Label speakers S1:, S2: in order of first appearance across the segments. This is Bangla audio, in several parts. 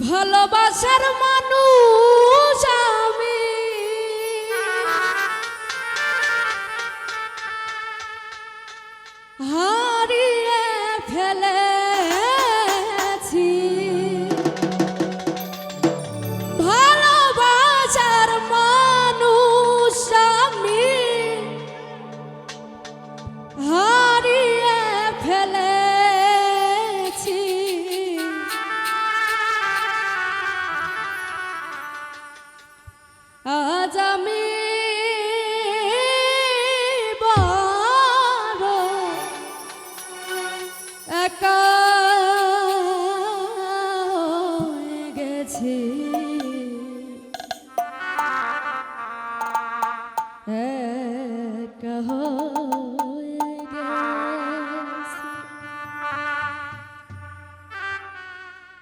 S1: ভালোবাসার মানুষ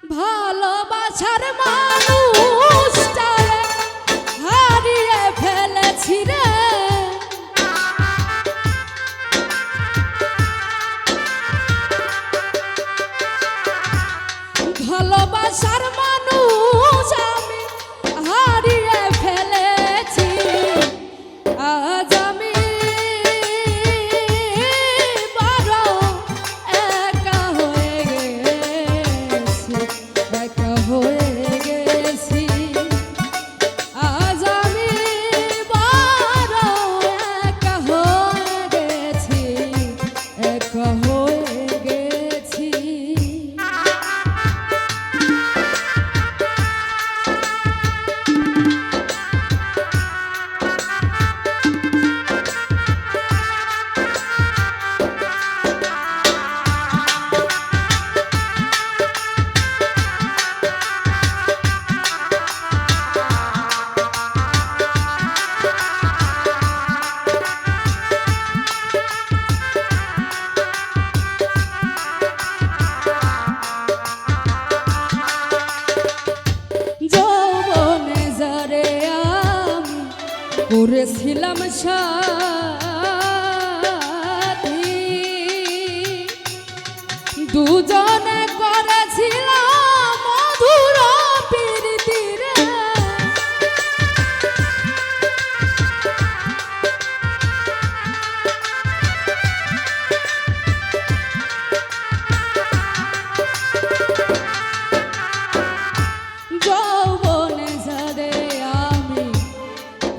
S1: ভালোবাসার মানুষটারে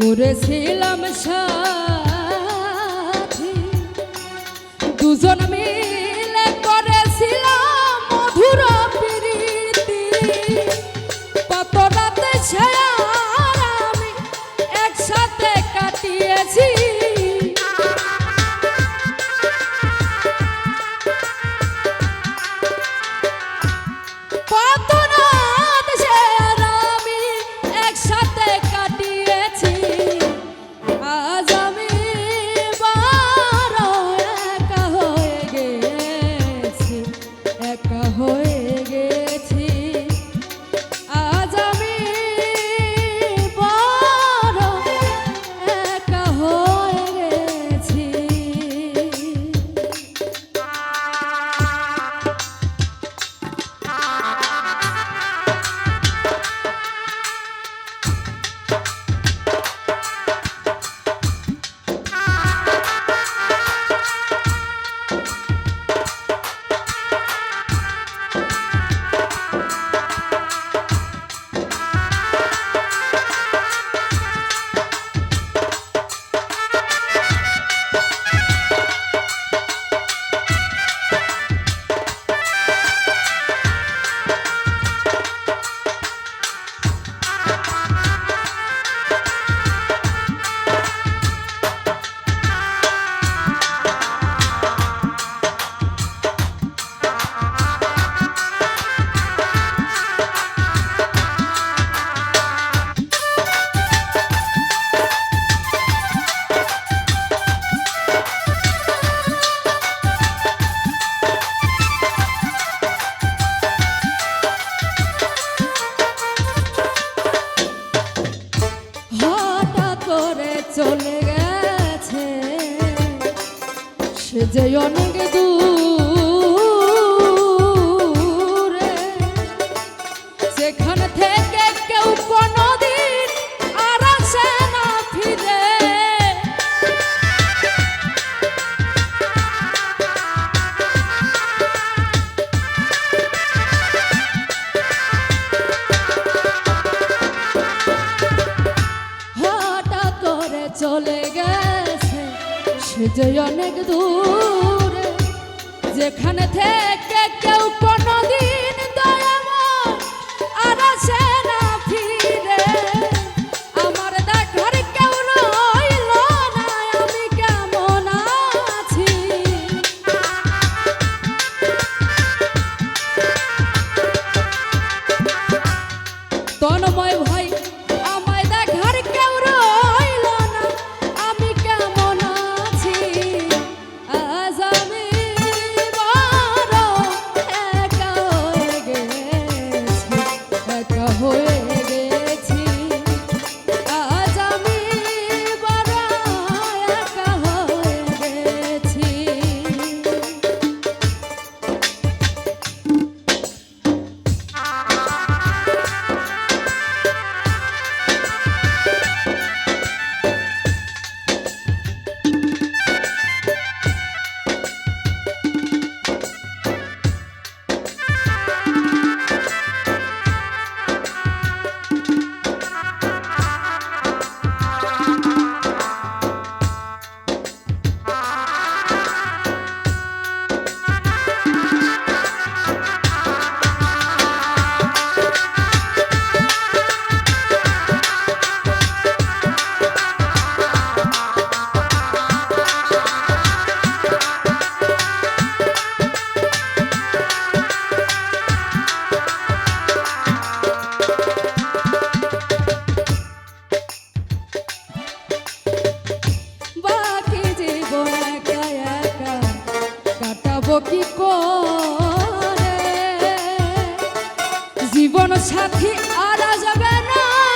S1: করেছিলাম সাথে। দুজন মিলে চলে গেছে। সে যে অনেক যে অনেক দূরে যেখানে থেকে কেউ কোনো জীবন সাথী আর যাবে না।